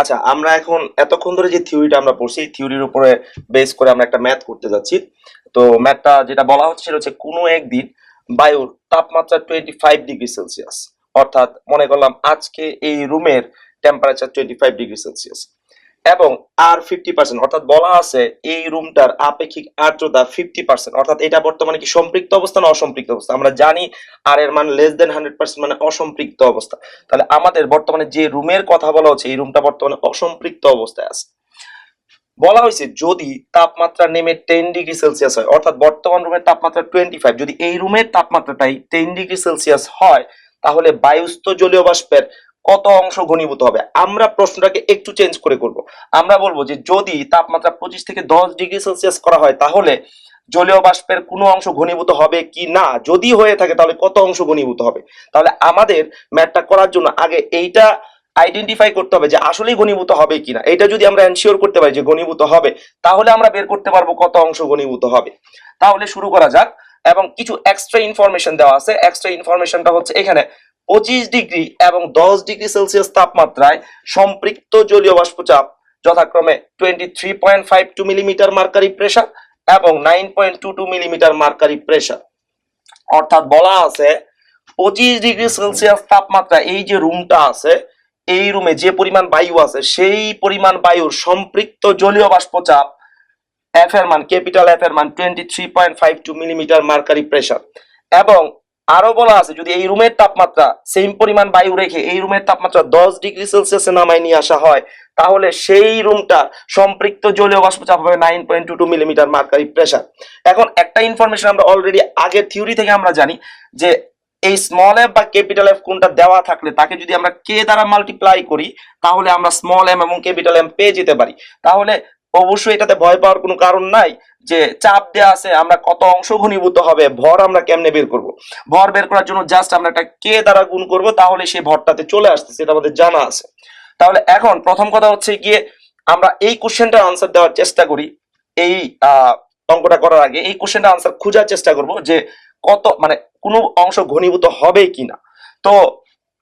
আচ্ছা আমরা এখন এতক্ষণ ধরে যে থিওরিটা আমরা পড়ছি থিওরির উপরে বেস করে আমরা একটা ম্যাথ করতে যাচ্ছি। তো ম্যাথটা যেটা বলা হচ্ছে সেটা হচ্ছে কোনো একদিন বায়ুর তাপমাত্রা টোয়েন্টি ফাইভ ডিগ্রি সেলসিয়াস অর্থাৎ মনে করলাম আজকে এই রুমের temperature twenty five degree Celsius এবং আর ফিফটি পার্সেন্ট অর্থাৎ বলা আছে এই রুমটার আপেক্ষিক আর্দ্রতা ফিফটি পার্সেন্ট অর্থাৎ এটা বর্তমানে কি সম্পৃক্ত অবস্থা না অসম্পৃক্ত অবস্থা? আমরা জানি আর এর মান লেস দেন হান্ড্রেড পার্সেন্ট মানে অসম্পৃক্ত অবস্থা। তাহলে আমাদের বর্তমানে যে রুমের কথা বলা হচ্ছে, এই রুমটা বর্তমানে অসম্পৃক্ত অবস্থায় আছে। বলা হয়েছে যদি তাপমাত্রা নেমে টেন ডিগ্রি সেলসিয়াস হয়, অর্থাৎ বর্তমান রুমের তাপমাত্রা টোয়েন্টি ফাইভ যদি এই রুমের তাপমাত্রাটাই টেন ডিগ্রি সেলসিয়াস হয়, তাহলে বায়ুস্থ জলীয় বাষ্পের কত অংশ ঘনীভূত হবে? আমরা প্রশ্নটাকে একটু চেঞ্জ করে করব। আমরা বলব যে যদি তাপমাত্রা পঁচিশ থেকে দশ ডিগ্রি সেলসিয়াস করা হয়, তাহলে জলীয় বাষ্পের কোনো অংশ ঘনীভূত হবে কি না? যদি হয়ে থাকে, তাহলে কত অংশ ঘনীভূত হবে? তাহলে আমাদের ম্যাথটা করার জন্য আগে এইটা আইডেন্টিফাই করতে হবে যে আসলেই ঘনীভূত হবে কিনা। এটা যদি আমরা এনশিওর করতে পারি যে ঘনীভূত হবে, তাহলে আমরা বের করতে পারব কত অংশ ঘনীভূত হবে। তাহলে শুরু করা যাক এবং কিছু এক্সট্রা ইনফরমেশন দেওয়া আছে। এক্সট্রা ইনফরমেশনটা হচ্ছে এখানে পঁচিশ ডিগ্রি এবং দশ ডিগ্রি সেলসিয়াস তাপমাত্রায় সম্পৃক্ত জলীয় বাষ্পচাপ, যথাক্রমে twenty three point five two millimetre mercury pressure এবং nine point two two millimetre mercury pressure অর্থাৎ বলা আছে, পঁচিশ ডিগ্রি সেলসিয়াস তাপমাত্রা এই যে রুমটা আছে, এই রুমে যে পরিমাণ বায়ু আছে, সেই পরিমাণ বায়ুর সম্পৃক্ত জলীয় বাষ্পচাপ এফ এর মান ক্যাপিটাল এফ এর মান twenty three point five two millimetre mercury pressure এবং আরও বলা আছে, যদি এই রুমের তাপমাত্রা সেম পরিমাণ বায়ু রেখে এই রুমের তাপমাত্রা দশ ডিগ্রি সেলসিয়াসে নামায় নিয়ে আসা হয়, তাহলে সেই রুমটা সম্পৃক্ত জলীয় বাষ্পচাপ হবে nine point two two millimetre mercury pressure এখন একটা ইনফরমেশন আমরা অলরেডি আগের থিওরি থেকে আমরা জানি যে এই স্মল এফ বা ক্যাপিটাল এফ কোনটা দেওয়া থাকলে তাকে যদি আমরা কে দ্বারা মাল্টিপ্লাই করি, তাহলে আমরা স্মল এম এবং ক্যাপিটাল এম পেয়ে যেতে পারি। তাহলে অবশ্যই এটাতে ভয় পাওয়ার কোনো কারণ নাই যে চাপ দেওয়া আছে, আমরা কত অংশ ঘনীভূত হবে, ভর আমরা কেমনে বের করব? ভর বের করার জন্য জাস্ট আমরা একটা কে দ্বারা গুণ করব, তাহলে সেই ভরটাতে চলে আসছে সেটা আমাদের জানা আছে। তাহলে এখন প্রথম কথা হচ্ছে গিয়ে আমরা এই কোশ্চেনটার আনসার দেওয়ার চেষ্টা করি। এই অঙ্কটা করার আগে এই কোশ্চেনটা আনসার খোঁজার চেষ্টা করব যে কত মানে কোনো অংশ ঘনীভূত হবে কিনা। তো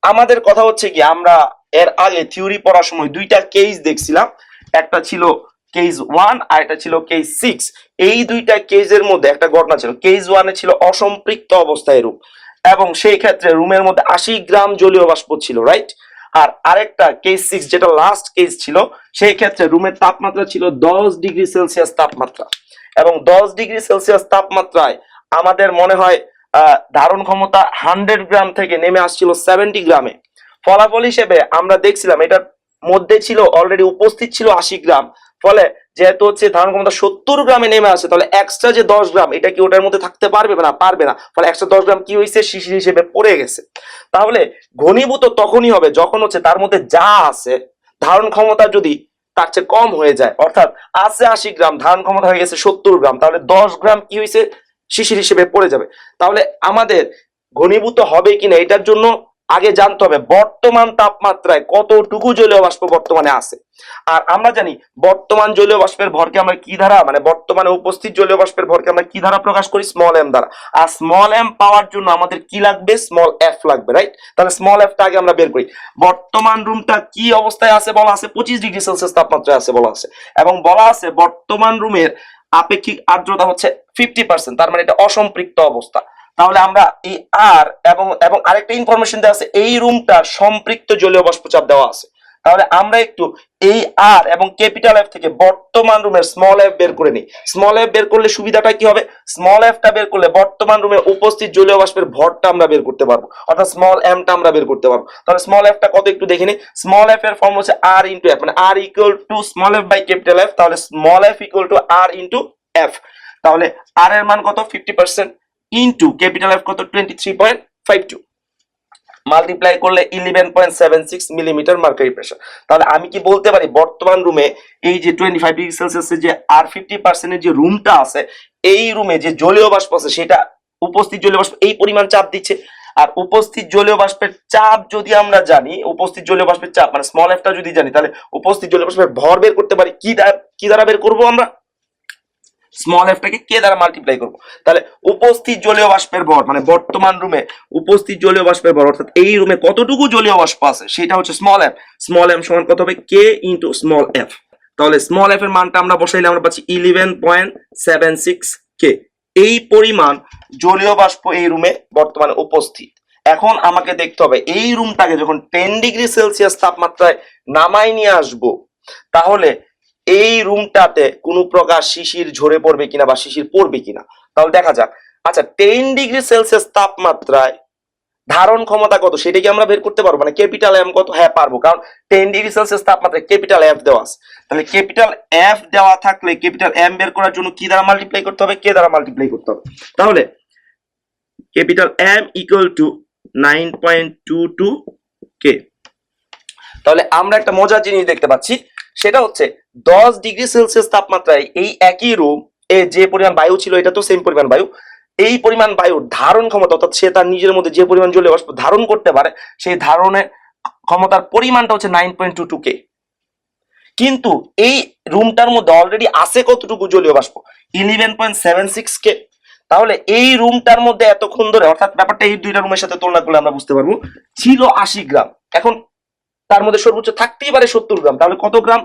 আমাদের কথা হচ্ছে কি আমরা এর আগে থিওরি পড়ার সময় দুইটা কেস দেখছিলাম। একটা ছিল কেস ওয়ান আর একটা ছিল কেস সিক্স। এই দুইটা কেসের মধ্যে একটা ঘটনা ছিল। কেস ওয়ানে ছিল অসম্পৃক্ত অবস্থায় রূপ। এবং সেই ক্ষেত্রে রুমের মধ্যে আশি গ্রাম জলীয় বাষ্প ছিল রাইট আর আরেকটা কেস সিক্স যেটা লাস্ট কেস ছিল, সেই ক্ষেত্রে রুমের তাপমাত্রা ছিল দশ ডিগ্রি সেলসিয়াস তাপমাত্রা। এবং দশ ডিগ্রি সেলসিয়াস তাপমাত্রায় আমাদের মনে হয় ধারণ ক্ষমতা হান্ড্রেড গ্রাম থেকে নেমে আসছিল সেভেন্টি গ্রামে। ফলাফল হিসেবে আমরা দেখছিলাম, এটার মধ্যে ছিল অলরেডি উপস্থিত ছিল আশি গ্রাম। ফলে যেহেতু হচ্ছে ধারণ ক্ষমতা সত্তর গ্রামে নেমে আসে, তাহলে এক্সট্রা যে দশ গ্রাম, এটা কি ওটার মধ্যে থাকতে পারবে না পারবে না? ফলে এক্সট্রা দশ গ্রাম কি হয়েছে? শিশির হিসেবে পড়ে গেছে। তাহলে ঘনীভূত তখনই হবে যখন হচ্ছে তার মধ্যে যা আছে, ধারণ ক্ষমতা যদি তার চেয়ে কম হয়ে যায়, অর্থাৎ আছে আশি গ্রাম, ধারণ ক্ষমতা হয়ে গেছে সত্তর গ্রাম, তাহলে দশ গ্রাম কি হয়েছে? শিশির হিসেবে পড়ে যাবে। তাহলে আমাদের ঘনীভূত হবে কিনা এটার জন্য আগে জানতে হবে বর্তমান তাপমাত্রায় কতটুকু জলীয় বাষ্প বর্তমানে আছে। আর আমরা জানি বর্তমান জলীয় বাষ্পের ভরকে আমরা কি ধারা মানে বর্তমানে উপস্থিত জলীয় বাষ্পের ভরকে আমরা কি ধারা প্রকাশ করি? স্মল এম দ্বারা। আর স্মল এম পাওয়ার জন্য আমাদের কি লাগবে? স্মল এফ লাগবে রাইট তাহলে স্মল এফটা আগে আমরা বের করি। বর্তমান রুমটা কি অবস্থায় আছে বলা আছে? পঁচিশ ডিগ্রি সেলসিয়াস তাপমাত্রায় আছে বলা আছে। এবং বলা আছে বর্তমান রুমের আপেক্ষিক আর্দ্রতা হচ্ছে ফিফটি পার্সেন্ট তার মানে এটা অসম্পৃক্ত অবস্থা। তাহলে আমরা এই আর এবং এবং আরেকটা ইনফরমেশন দেওয়া আছে, এই রুমটার সম্পৃক্ত জলীয় বাষ্পচাপ দেওয়া আছে। তাহলে আমরা একটু এই আর এবং ক্যাপিটাল এফ থেকে বর্তমান রুমের স্মল এফ বের করে নিই। স্মল এফ বের করলে সুবিধাটা কি হবে? স্মল এফটা বের করলে বর্তমান রুমে উপস্থিত জলীয় বাষ্পের ভরটা আমরা বের করতে পারব। অর্থাৎ স্মল এমটা আমরা বের করতে পারব। তাহলে স্মল এফটা কত একটু দেখে নিই। স্মল এফ এর ফর্ম হচ্ছে আর ইন্টু এফ মানে R equal to small F by capital F তাহলে small F equal to R into F তাহলে আর এর মান কত? Fifty percent into capital F কত? Twenty three point five two multiply করলে eleven point seven six millimetre mercury pressure তাহলে আমি কি বলতে পারি, বর্তমান রুমে এই যে টোয়েন্টি ফাইভ ডিগ্রি সেলসিয়াসের যে আর ফিফটি পার্সেন্টের যে রুমটা আছে, এই রুমে যে জলীয় বাষ্প আছে, সেটা উপস্থিত জলীয় বাষ্প এই পরিমাণ চাপ দিচ্ছে। আর উপস্থিত জলীয় বাষ্পের চাপ যদি আমরা জানি, উপস্থিত জলীয় বাষ্পের চাপ মানে স্মল এফটা যদি জানি, তাহলে উপস্থিত জলীয় বাষ্পের ভর বের করতে পারি, কি কি দ্বারা বের করব আমরা? স্মল এফটাকে কে দ্বারা মাল্টিপ্লাই করব। তাহলে উপস্থিত জলীয় বাষ্পের ভর মানে বর্তমান রুমে উপস্থিত জলীয় বাষ্পের ভর, অর্থাৎ এই রুমে কতটুকু জলীয় বাষ্প আছে, সেটা হচ্ছে স্মল এফ স্মল এম সমান কত হবে? কে ইন্টু স্মল এফ তাহলে স্মল এফ এর মানটা আমরা বসাইলে আমরা পাচ্ছি ইলেভেন পয়েন্ট সেভেন সিক্স কে এই পরিমাণ জলীয় বাষ্প এই রুমে বর্তমানে উপস্থিত। এখন আমাকে দেখতে হবে, এই রুমটাকে যখন টেন ডিগ্রি সেলসিয়াস তাপমাত্রায় নামাই নিয়ে আসব, তাহলে এই রুমটাতে কোনো প্রকার শিশির ঝরে পড়বে কিনা বা শিশির পড়বে কিনা? তাহলে দেখা যাক। আচ্ছা টেন ডিগ্রি সেলসিয়াস তাপমাত্রায় ধারণ ক্ষমতা কত? সেটা কি আমরা বের করতে পারব মানে ক্যাপিটাল এম কত? হ্যাঁ পারব। কারণ টেন ডিগ্রি সেলসিয়াস তাপমাত্রায় ক্যাপিটাল এফ দেওয়া আছে। তাহলে ক্যাপিটাল এফ দেওয়া থাকলে ক্যাপিটাল এম বের করার জন্য কি দ্বারা মাল্টিপ্লাই করতে হবে? কে দ্বারা মাল্টিপ্লাই করতে হবে। তাহলে capital M equal to nine point two two কে তাহলে আমরা একটা মজার জিনিস দেখতে পাচ্ছি। সেটা হচ্ছে দশ ডিগ্রি সেলসিয়াস তাপমাত্রায় এই একই রুম এ যে পরিমাণ বায়ু ছিল, এটা তো সেম পরিমাণ বায়ু, এই পরিমাণ বায়ুর ধারণ ক্ষমতা, অর্থাৎ সে তার নিজের মধ্যে যে পরিমাণ জলীয় বাষ্প ধারণ করতে পারে, সেই ধারণের ক্ষমতার পরিমাণটা হচ্ছে নাইন পয়েন্ট টু টু কে কিন্তু এই রুমটার মধ্যে অলরেডি আছে কতটুকু জলীয় বাষ্প? ইলেভেন পয়েন্ট সেভেন সিক্স কে তাহলে এই রুমটার মধ্যে এতক্ষণ ধরে, অর্থাৎ ব্যাপারটা এই দুইটা রুমের সাথে তুলনা করলে আমরা বুঝতে পারব, ছিল আশি গ্রাম। এখন তার মধ্যে সর্বোচ্চ থাকতেই পারে সত্তর গ্রাম। তাহলে কত গ্রাম?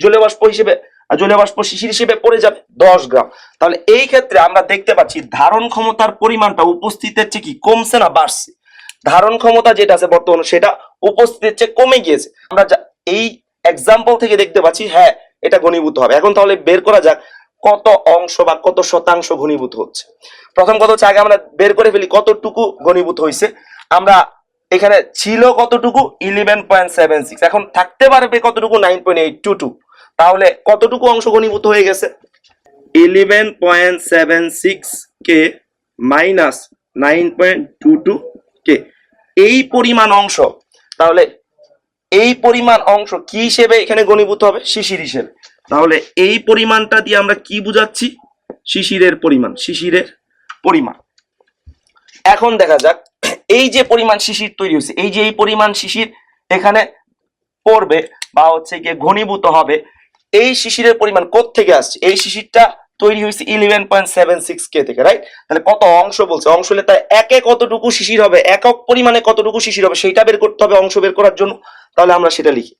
জলীয় বাষ্প হিসেবে জলীয় বাষ্প শিশির হিসেবে পড়ে যাবে দশ গ্রাম। তাহলে এই ক্ষেত্রে আমরা দেখতে পাচ্ছি ধারণ ক্ষমতার পরিমাণটা উপস্থিতের চেয়ে কি? কমছে না, বাড়ছে। ধারণ ক্ষমতা যেটা আছে বর্তমানে, সেটা উপস্থিতের চেয়ে কমে গিয়েছে। আমরা এই এক্সাম্পল থেকে দেখতে পাচ্ছি হ্যাঁ এটা ঘনীভূত হবে। এখন তাহলে বের করা যাক কত অংশ বা কত শতাংশ ঘনীভূত হচ্ছে। প্রথম কথা হচ্ছে, আগে আমরা বের করে ফেলি কতটুকু ঘনীভূত হয়েছে আমরা এখানে ছিল কতটুকু? ইলেভেন পয়েন্ট সেভেন সিক্স এখন থাকতে পারবে কতটুকু? Nine point eight two two তাহলে কতটুকু অংশ ঘনীভূত হয়ে গেছে? ইলেভেন পয়েন্ট সেভেন সিক্স কে minus nine point two two কে এই পরিমাণ অংশ, তাহলে এই পরিমাণ অংশ কি হিসেবে এখানে গণীভূত হবে? শিশির হিসেবে। তাহলে এই পরিমাণটা দিয়ে আমরা কি বুঝাচ্ছি? শিশিরের পরিমাণ শিশিরের পরিমাণ। এখন দেখা যাক এই যে পরিমাণ শিশির তৈরি হয়েছে, এই যে এই পরিমাণ শিশির এখানে পড়বে বা হচ্ছে গিয়ে ঘনীভূত হবে, এই শিশিরের পরিমাণ থেকে আসছে? এই শিশিরটা তৈরি হয়েছে ইলেভেন পয়েন্ট সেভেন সিক্স কে থেকে রাইট তাহলে কত অংশ বলছে? অংশ হলে তাই একে কতটুকু শিশির হবে, একক পরিমাণে কতটুকু শিশির হবে সেটা বের করতে হবে অংশ বের করার জন্য। তাহলে আমরা সেটা লিখি।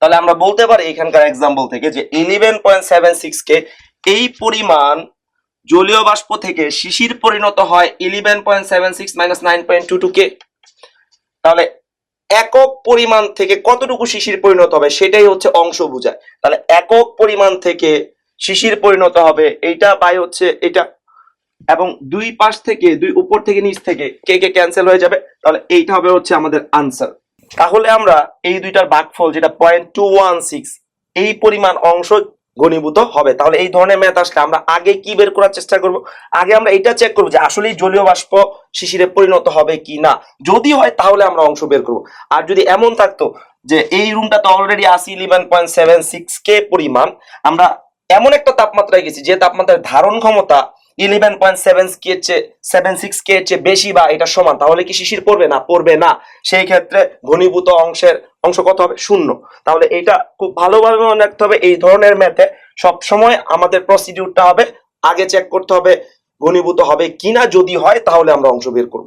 তাহলে আমরা বলতে পারি এখানকার এক্সাম্পল থেকে যে ইলেভেন পয়েন্ট সেভেন সিক্স কে এই পরিমাণ জলীয় বাষ্প থেকে শিশির পরিণত হয় eleven point seven six minus nine point two two কে তাহলে একক পরিমাণ থেকে কতটুকু শিশির পরিণত হবে সেটাই হচ্ছে অংশ বোঝায়। তাহলে একক পরিমাণ থেকে শিশির পরিণত হবে, এইটা বাই হচ্ছে এটা। এবং দুই পাশ থেকে, দুই উপর থেকে, নিচ থেকে কে কে ক্যান্সেল হয়ে যাবে? তাহলে এইটা হবে হচ্ছে আমাদের আনসার তাহলে আমরা এই দুইটার ভাগফল যেটা পয়েন্ট টু ওয়ান সিক্স এই পরিমাণ অংশ ঘনীভূত হবে। তাহলে এই ধরনের ম্যাথ আসলে আমরা আগে কি বের করার চেষ্টা করব? আগে আমরা এটা চেক করব যে আসলেই জলীয় বাষ্প শিশিরে পরিণত হবে কি না যদি হয়, তাহলে আমরা অংশ বের করব। আর যদি এমন থাকতো যে এই রুমটা তো অলরেডি আসি ইলেভেন পয়েন্ট সেভেন সিক্স কে পরিমাণ, আমরা এমন একটা তাপমাত্রায় গেছি যে তাপমাত্রার ধারণ ক্ষমতা ইলেভেন পয়েন্ট সেভেন কে চেয়ে সেভেন সিক্স কে চেয়ে বেশি বা এটা সমান, তাহলে কি শিশির পড়বে না? পড়বে না। সেই ক্ষেত্রে ঘনীভূত অংশের অংশ কত হবে? শূন্য। তাহলে এটা খুব ভালোভাবে মনে রাখতে হবে, এই ধরনের ম্যাথে সবসময় আমাদের প্রসিডিউরটা হবে, আগে চেক করতে হবে, ঘনীভূত হবে কিনা, যদি হয়, তাহলে আমরা অংশ বের করব।